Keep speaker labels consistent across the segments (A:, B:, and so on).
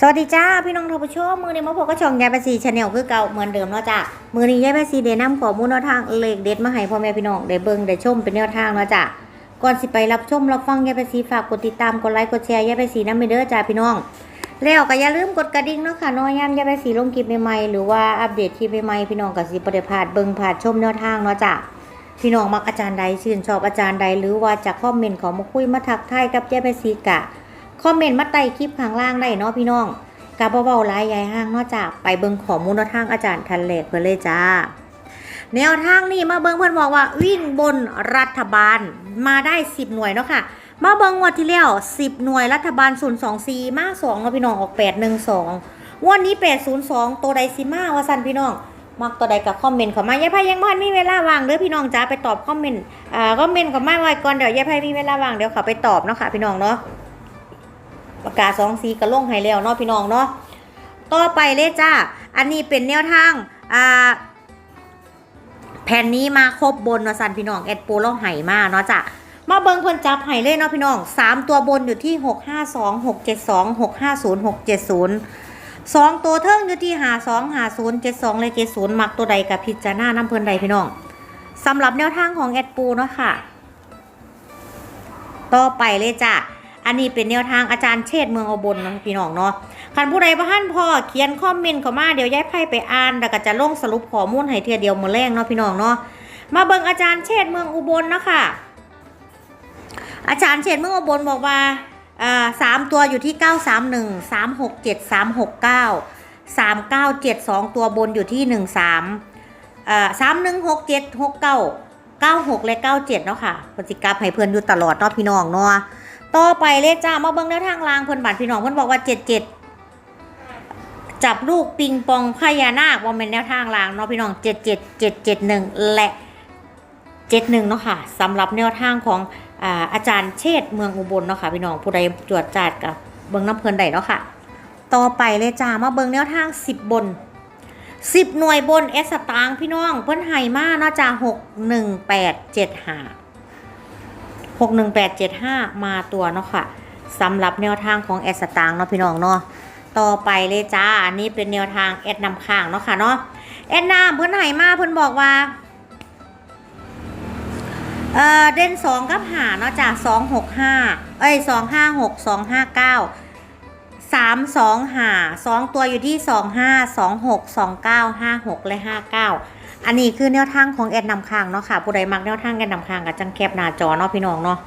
A: สวัสดีจ้าพี่น้องทานผู้ชมมือในี้มาพกับช่องยายภาษีชาแนลคือเก่าเหมือนเดิมเนาะจ้ามือนี้ยายภาษีเดนำข้อมูลแนวทางเลขเด็ดมาให้พ่อแม่พี่น้องได้เบิ่งได้ชมเป็นแนวทางเนาะจ้าก่อนสิไปรับชมรับฟังยายภาษีฝากกดติดตามกดไลค์กดแชร์ยายภาษีน้ำไปเด้อจ้าพี่น้อง แล้วก็อย่าลืมกดกระดิ่งเนาะค่ะน้อยยามยายภาษีลงคลิปใหม่ๆหรือว่าอัปเดตคลิปใหม่ๆพี่น้องก็สิบ่ได้พลาดเบิ่งพลาดชมแนวทางเนาะจ้าพี่น้องมักอาจารย์ใดชื่นชอบอาจารย์ใดหรือว่าจะคอมเมนต์ของมาคุยมาทักทายกับยายภาษีกะ คอมเมนต์มาใต้คลิปข้างล่างได้เนาะพี่น้องกาเบาๆหลายยายห้างนอกจากไปเบิ่งข้อมูลทางอาจารย์ทันเลกเพื่อเลยจ้า แนวทางนี้มาเบิ่งเพิ่อนบอกว่าวิ่งบนรัฐบาลมาได้ 10 หน่วยเนาะค่ะ มาเบิ่งงวดที่แล้ว10 หน่วยรัฐบาล 024 มา2เนาะพี่น้องออก 812วันนี้ 802 ตัวใดสิมาว่าซั่นพี่น้องมักตัวใดกับคอมเมนต์เข้ามายายไพยังพันมีเวลาว่างเด้อพี่น้องจ้าไปตอบคอมเมนต์อ่าคอมเมนต์เข้ามาไว้ก่อนเดี๋ยวยายไพมีเวลาว่างเดี๋ยวเขาไปตอบเนาะค่ะพี่น้องเนาะ ปากกาสองสีกระลงให้แล้วเนาะพี่น้องเนาะต่อไปเลยจ้า อันนี้เป็นแนวทางอ่าแผ่นนี้มาครบบนเนาะสันพี่น้องแอดปูเราไห่มาเนาะจ้ะมาเบิ่งเพิ่นจับไห่เลยเนาะพี่น้องสามตัวบนอยู่ที่หกห้าสองหกเจ็ดสองหกห้าศูนย์หกเจ็ดศูนย์สองตัวเทิงอยู่ที่หาสองหาศูนย์เจ็ดสองเลยเจ็ดศูนย์มักตัวใดกับพิจารณาน้ำเพิ่นใดพี่น้องสำหรับแนวทางของแอดปูเนาะค่ะ ต่อไปเลยจ้ะ อันนี้เป็นแนวทางอาจารย์เชษเมืองอุบลนะพี่น้องเนาะคันผู้ใดบ่ทันพอเขียนคอมเมนต์เข้ามาเดี๋ยวย้ายไพ่ไปอ่านแล้วก็จะลงสรุปข้อมูลให้เทียเดียวมือแรงเนาะพี่น้องเนาะมาเบิ่งอาจารย์เชษเมืองอุบลเนาะค่ะอาจารย์เชษเมืองอุบลบอกว่าอ่าสามตัวอยู่ที่ 931 367 369 397 2 ตัวบนอยู่ที่ 13อ่า3167 69 96 และ 97 เนาะค่ะปฏิกราให้เพื่อนอยู่ตลอดเนาะพี่น้องเนาะ ต่อไปเลยจ้ามาเบิ่งแนวทางลางเพิ่นบัตรพี่น้องเพิ่นบอกว่าเจ็ดเจ็ดจับลูกปิงปองพญานาคว่าเป็นแนวทางลางเนาะพี่น้องเจ็ดเจ็ดเจ็ดเจ็ดหนึ่งและเจ็ดหนึ่งเนาะค่ะสำหรับแนวทางของอาอาจารย์เชษเมืองอุบลเนาะค่ะพี่น้องผู้ใดจวดจัดกับเบิ่งน้ำเพลินใดเนาะค่ะ ต่อไปเลยจ้ามาเบิ่งแนวทางสิบบนสิบหน่วยบนเอสตางพี่น้องเพิ่นไห้มาเนาะจ้าหกหนึ่งแปดเจ็ดห้า 61875 มาตัวเนาะค่ะสำหรับแนวทางของแอดสตางค์เนาะพี่น้องเนาะต่อไปเลยจ้า อันนี้เป็นแนวทางแอดนำข้างเนาะค่ะเนาะแอดนำเพิ่อนให้มาเพิ่อนบอกว่าเออเด่นสองกับหาเนาะจ้าสองหกห้าเอ้ยสองห้าหกสองห้าเก้าสามสองหาสองตัวอยู่ที่สองห้าสองหกสองเก้าห้าหกและห้าเก้า อันนี้คือแนวทางของแอดนำค้างเนาะค่ะผู้ใดมักแนวทางแอดนำค้างกับจังแคบหน้าจอเนาะพี่น้องเนาะ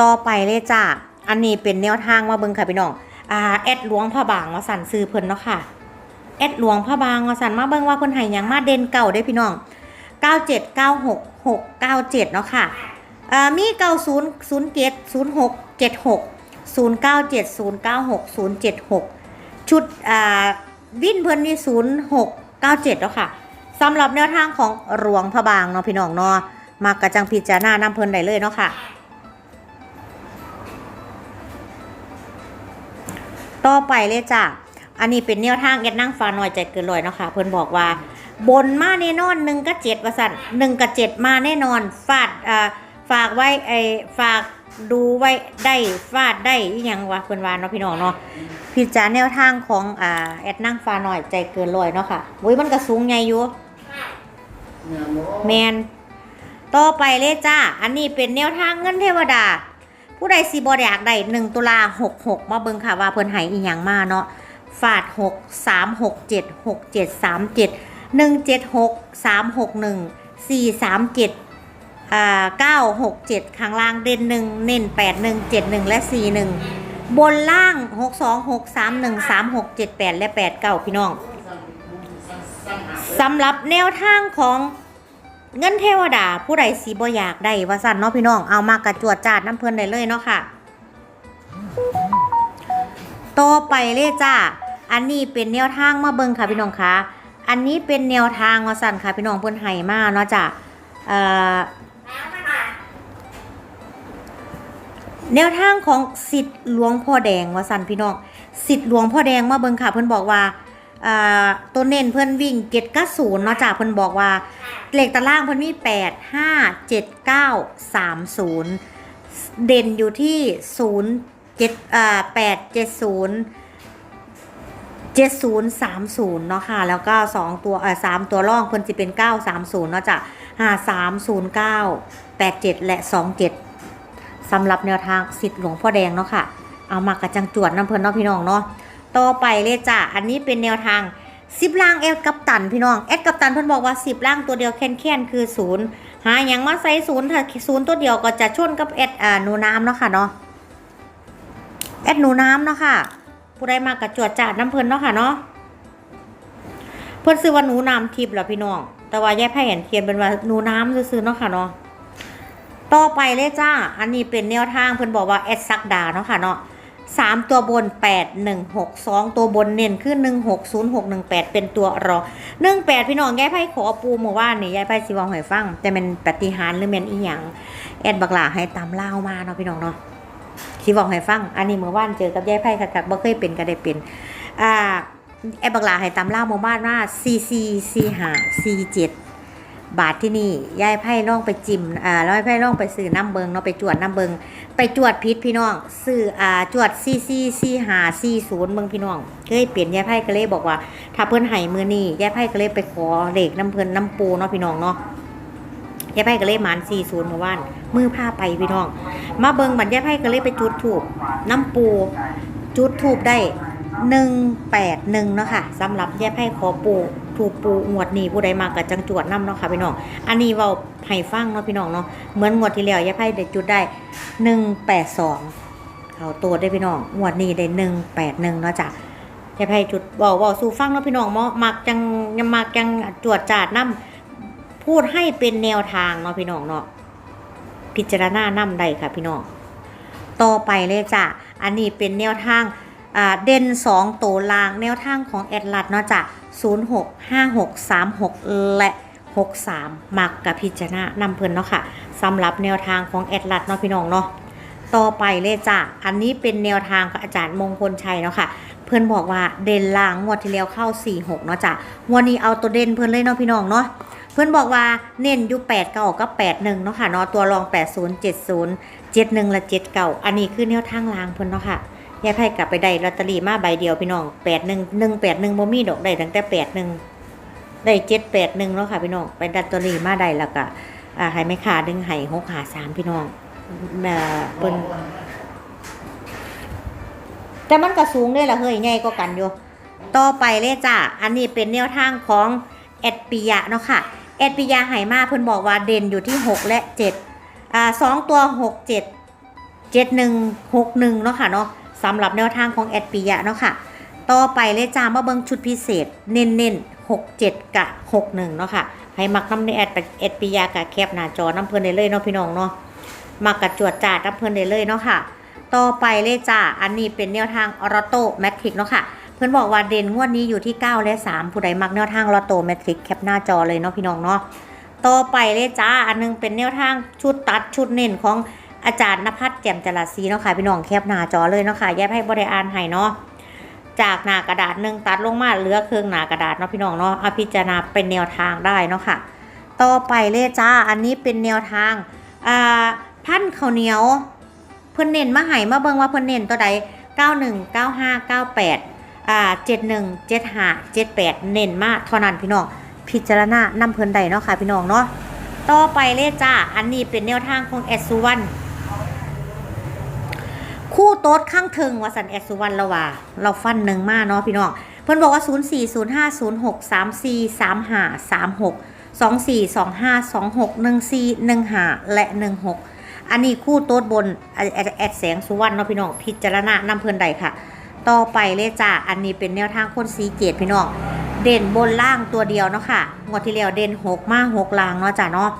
A: ต่อไปเลยจ้าอันนี้เป็นแนวทางมาเบิ่งค่ะพี่น้องอ่าแอดหลวงพระบางมาสั่นซื้อเพิ่นเนาะค่ะแอดหลวงพระบางมาสั่นมาเบิ่งว่าเพิ่นให้ยังมาเด่นเก่าได้พี่น้อง97 96 697เนาะค่ะอ่ามี90 07 06 76 097 096 076 ชุดอ่า วินเพิ่นนี่ศูนย์หกเก้าเจ็ดแล้วค่ะสำหรับแนวทางของหลวงพระบางเนาะพี่น้องเนาะมากระจังพิจารณานำเพิ่นได้เลยเนาะค่ะ ต่อไปเลยจ้ะ อันนี้เป็นแนวทางแอดนั่งฟ้าน้อยใจเกินร้อยเนาะค่ะ เพิ่นบอกว่า บนมาแน่นอนหนึ่งกับเจ็ดว่าสั่นหนึ่งกับเจ็ดมาแน่นอน ฟาดอ่าฝากไว้ไอฝากดูไว้ได้ฟาดได้อหยังวะเพิ่นว่าเนาะพี่น้องเนาะ พิจารณาแนวทางของอ่าแอดนั่งฟ้าหน่อยใจเกินร้อยเนาะค่ะโอ้ยมันก็สูงใหญ่อยู่แมนต่อไปเลยจ้า อันนี้เป็นแนวทางเงินเทวดา ผู้ใดสิบ่อยากได้หนึ่งตุลาหกหกมาเบิ่งค่ะว่าเพิ่นให้อีหยังมาเนาะฟาดหกสามหกเจ็ดหกเจ็ดสามเจ็ดหนึ่งเจ็ดหกสามหกหนึ่งสี่สามเจ็ดอ่าเก้าหกเจ็ดข้างล่างเด่นหนึ่งเน้นแปดหนึ่งเจ็ดหนึ่งและสี่หนึ่ง บนล่าง 6 2 6 3 1 3 6 7 8 และ 8 9 พี่น้องสำหรับแนวทางของเงินเทวดาผู้ใดสีบ่อยากได้ว่าสั่นเนาะพี่น้องเอามากระจวดจาดน้ำเพลินได้เลยเนาะค่ะต่อไปเลยจ้าอันนี้เป็นแนวทางมาเบิ่งค่ะพี่น้องคะอันนี้เป็นแนวทางว่าสั่นค่ะพี่น้องเพิ่นให้มาเนาะจ้ะเอ่อ แนวทางของสิทธิ์หลวงพ่อแดงว่าสันพี่น้องสิทธิ์หลวงพ่อแดงมาเบิ่งค่ะเพิ่นบอกว่าอ่าตัวเน้นเพิ่นวิ่งเจ็ดกับศูนย์เนาะจ้ะเพิ่นบอกว่าเลขตารางเพิ่นมีแปดห้าเจ็ดเก้าสามศูนย์เด่นอยู่ที่ศูนย์เจ็ดอ่าแปดเจ็ดศูนย์เจ็ดศูนย์สามศูนย์เนาะค่ะ แล้วก็สองตัวเอ่อสามตัวร่องเพิ่นจะเป็นเก้าสามศูนย์เนาะจ้ะห้าสามศูนย์เก้าแปดเจ็ดและสองเจ็ด สำหรับแนวทางสิทธิ์หลวงพ่อแดงเนาะค่ะ เอามากระจังจวดน้ำเพิ่นเนาะพี่น้องเนาะ ต่อไปเลยจ้ะ อันนี้เป็นแนวทางสิบล่างแอดกับตันพี่น้องแอดกับตันเพิ่นบอกว่าสิบล่างตัวเดียวแค้นๆคือศูนย์หาอย่างมาใส่ศูนย์ถ้าศูนย์ตัวเดียวก็จะชนกับแอดอ่าหนูน้ำเนาะค่ะเนาะแอดหนูน้ำเนาะค่ะ ผู้ใดมากระจวดจาดน้ำเพิ่นเนาะค่ะเนาะเพิ่นซื้อว่าหนูน้ำทิพย์เหรอพี่น้อง แต่ว่าแยกไพ่เห็นเขียนเป็นว่าหนูน้ำซื้อๆเนาะค่ะเนาะ ต่อไปเลยจ้า อันนี้เป็นแนวทางเพิ่อนบอกว่าแอดซักดาเนาะค่ะเนาะสามตัวบนแปดหนึ่งหกสองตัวบนเน้นขึ้นหนึ่งหกศูนย์หกหนึ่งแปดเป็นตัวรองหนึ่งแปดพี่น้องยายไพ่ขอปูหมู่ว่านนี่ยายไพ่สิเวองหอยฟัง แต่เป็นปฏิหารหรือเมนอีหยังแอดบักหลาให้ตามเล่ามาเนาะพี่น้องเนาะสิเวองหอยฟัง อันนี้เมื่อวานเจอกับยายไพ่คักๆบ่เคยเป็นก็ได้เป็นอ่าแอดบักหลาให้ตามเล่าหมู่บ้านว่าซีซีซีห้าซีเจ็ด บาทที่นี่ยายไพ่ล่องไปจิมอ่าแล้วยายไพ่ล่องไปซื้อน้ำเบิงเนาะไปจวดน้ำเบิงไปจวดพิษพี่น้องซื้ออ่าจวดซีซีซีหาซีศูนย์เมืองพี่น้องเคยเปลี่ยนยายไพ่ก็เลยบอกว่า ถ้าเพิ่อนให้มือนี่ยายไพ่ก็เลยไปขอเหลขน้ำเพิ่นน้ำปูเนาะพี่น้องเนาะยายไพ่ก็เลยมานซีศูนย์เมื่อวานมือผ้าไปพี่น้อง มาเบิงบัดยายไพ่ก็เลยไปจุดถูกน้ำปูจุดถูกได้ หนึ่งแปดหนึ่งเนาะค่ะสำหรับแยายไพ่ขอปูถูกปูงวดนี้ผู้ใดมากับจังจวดน้ำเนาะค่ะพี่น้อง อันนี้เว้าให้ฟังเนาะพี่น้องเนาะเหมือนงวดที่แล้วแยายไพ่ได้จุดได้หนึ่งแปดสองเขาตัวได้พี่น้องงวดนี้ได้หนึ่งแปดหนึ่งเนาะจ้ะแยายไพ่จุดบอกบอกสู่ฟังเนาะพี่น้องเมาะมักจังยังมักจังจวดจาดน้ำพูดให้เป็นแนวทางเนาะพี่น้องเนาะพิจารณาน้ำได้ค่ะพี่น้องต่อไปเลยจ้ะอันนี้เป็นแนวทาง เด่นสองตัวลางแนวทางของแอดลัดเนาะจ้ะศูนย์หกห้าหกสามหกและหกสามมักกับพิจารณานำเพิ่นเนาะค่ะสำหรับแนวทางของแอดลัดเนาะพี่น้องเนาะต่อไปเลยจ้ะอันนี้เป็นแนวทางของอาจารย์มงคลชัยเนาะค่ะ เพื่อนบอกว่าเด่นล่างงวดที่แล้วเข้า 4-6 เนาะจ้ะวดนี้เอาตัวเด่นเพื่อนเลยเนาะพี่น้องเนาะเพื่อนบอกว่าเน้นอยู่8เก่ากับ8 1เนาะค่ะเนาะตัวรอง 80 70 71 และ7เก่าอันนี้คือแนวทางล่างเพื่อนเนาะค่ะ ยายไพ่กลับไปได้ลอตเตอรี่มาใบเดียวพี่น้อง81 181บ่มีดอกได้ตั้งแต่81ได้781เนาะค่ะพี่น้องไปลอตเตอรี่มาได้แล้วก็อ่าให้แม่ค้าดึงห้6หา3พี่น้องเอ่อเปิ้นแต่มันก็สูงเลยละเฮ้ยใหญ่ก็กันอยู่ต่อไปเลยจ้ะอันนี้เป็นแนวทางของแอดปิยะเนาะค่ะแอดปิยะไหมาเพิ่นบอกว่าเด่นอยู่ที่ 6 และ7อ่าสองตัว 6 7 7 1 6 1เนาะค่ะเนาะ สำหรับแนวทางของแอดปิยะเนาะค่ะ ต่อไปเลยจ้ามาเบิ่งชุดพิเศษ เน้นเน้นหกเจ็ดกะหกหนึ่งเนาะค่ะให้มักน้ำในแอดแอดปิยากะแคบหน้าจอน้ำเพลินได้เลยเนาะพี่น้องเนาะมากระจวดจาดรับเพลินได้เลยเนาะค่ะ ต่อไปเลยจ้าอันนี้เป็นแนวทางออโต้แมทริกเนาะค่ะเพื่อนบอกว่าเด่นงวดนี้อยู่ที่ 9 และ 3 ผู้ใดมักแนวทางออโต้แมทริกแคปหน้าจอเลยเนาะพี่น้องเนาะต่อไปเลยจ้าอันหนึงเป็นแนวทางชุดตัดชุดเน้นของ อาจารย์นภัสแจ่มจรัสซีเนาะค่ะพี่น้องแคปหน้าจอเลยเนาะค่ะแยกให้บริอ่านให้เนาะจากหน้ากระดาษหนึ่งตัดลงมาเหลือเครื่องหน้ากระดาษเนาะพี่น้องเนาะเอาพิจารณาเป็นแนวทางได้เนาะค่ะ ต่อไปเลยจ้าอันนี้เป็นแนวทางอ่าพันข้าวเหนียวเพิ่นเน้นมาให้มาเบิ่งว่าเพิ่นเน้นตัวใด91 95 98อ่า71 75 78 เน้นมากเท่านั้นพี่น้องพิจารณานำเพิ่นใดเนาะค่ะพี่น้องเนาะต่อไปเลยจ้าอันนี้เป็นแนวทางของแอดสุวรรณ คู่โต๊ดข้างเทิงวสันแอดสุวรรณละว่า เราฟันหนึ่งมาเนาะพี่น้อง เพิ่นบอกว่า 0 4 0 5 0 6 3 4 3 5 3 6 2 4 2 5 2 6 1 4 1 5 และ 16 อันนี้คู่โต๊ดบนแอดแอดแสงสุวรรณเนาะพี่น้องพิจารณานำเพิ่นใดค่ะ ต่อไปเลยจ้าอันนี้เป็นแนวทางคนสีเกตพี่น้อง เด่นบนล่างตัวเดียวเนาะค่ะงวดที่แล้วเด่นหกมาหกล่างเนาะจ้ะเนาะ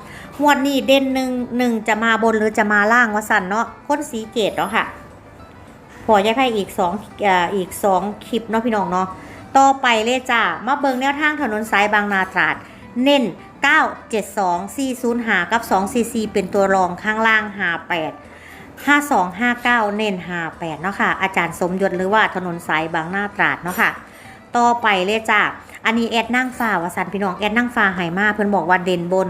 A: งวดนี้เด่นหนึ่งหนึ่งจะมาบนหรือจะมาล่างวะสันเนาะคนสีเกตเนาะค่ะ พอจะให้อีกสองอีกสองคลิปเนาะพี่น้องเนาะต่อไปเลยจ้ามาเบิงแนวทางถนนสายบางนาตราด เน้น 9 7 2 4 0 5 กับ 2 4 4 เป็นตัวรองข้างล่าง 58 52 59 เน้น 58 เนาะค่ะ อาจารย์สมยศหรือว่าถนนสายบางนาตราดเนาะค่ะ ต่อไปเลยจ้าอันนี้แอดนั่งฟ้าวสันพี่น้องแอดนั่งฟ้าไหมาเพิ่นบอกว่าเด่นบน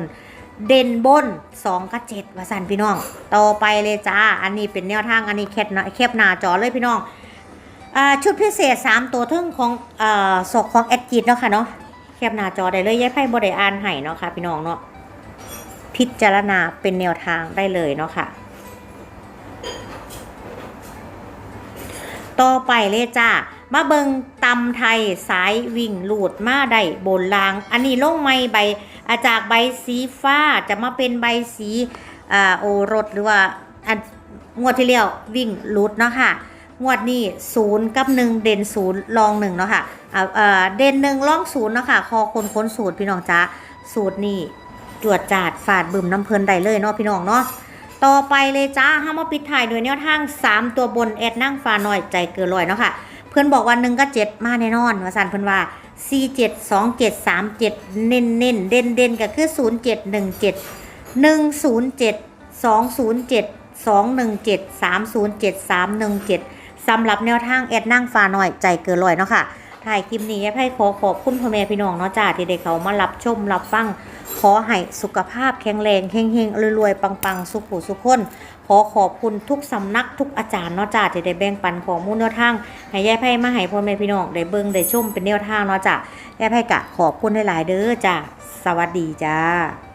A: เด่นบน2กับ7ว่าสันพี่น้อง ต่อไปเลยจ้า อันนี้เป็นแนวทาง อันนี้แคปหน้าแคปหน้าจอเลยพี่น้องอชุดพิเศษ 3 ตัวทึ่งของอ่าศกของแอดกิดเนาะค่ะเนาะ แคปหน้าจอได้เลยย้ายไพ่บไดอ่านให้เนาะค่ะพี่น้องเนาะ พิจารณาเป็นแนวทางได้เลยเนาะค่ะ ต่อไปเลยจ้ามาเบิงตำไทยสายวิ่งหลูดมาได้บนลาง อันนี้ลงไม่ใบาจากใบสีฟ้าจะมาเป็นใบสีอ่าโอรสหรือว่าอันงวดที่แล้ววิ่งหลุดเนาะค่ะงวดนี้ศูนย์กับหนึ่งเด่นศูนย์ลองหนึ่งเนาะค่ะอ่าเด่นหนึ่งลองศูนย์เนาะค่ะคอคนค้นสูตรพี่น้องจ้าสูตรนี่จวดจาดฝาดบึมน้ำเพลินได้เลยเนาะพี่น้องเนาะต่อไปเลยจ้าห้ามาปิดถ่ายด้วยแนวทาง 3 ตัวบนแอดนั่งฟ้าน้อยใจเกินลอยเนาะค่ะ เพื่อนบอกวันหนึ่งก็เจ็ดมาแน่นอนว่าสันเพื่อนว่าสี่เจ็ดสองเจ็ดสามเจ็ดเน้นเน้นเด่นเด่นก็คือศูนย์เจ็ดหนึ่งเจ็ดหนึ่งศูนย์เจ็ดสองศูนย์เจ็ดสองหนึ่งเจ็ดสามศูนย์เจ็ดสามหนึ่งเจ็ดสำหรับแนวทางแอดนั่งฟ้าหน่อยใจเกินลอยเนาะค่ะ ถ่ายคลิปนี้ให้ขอขอบคุณพ่อแม่พี่น้องเนาะจ้าที่ได้เขามารับชมรับฟัง ขอให้สุขภาพแข็งแรงเฮงๆรวยๆปังๆ สุขสุขคนขอขอบคุณทุกสำนักทุกอาจารย์เนาะจ้าที่ได้แบ่งปันข้อมูลแนวทางให้ยายไพ่มาให้พ่อแม่พี่น้องได้เบิ่งได้ชมเป็นแนวทางเนาะจ้ายายไพ่กะขอบคุณหลายๆเด้อจ้าสวัสดีจ้า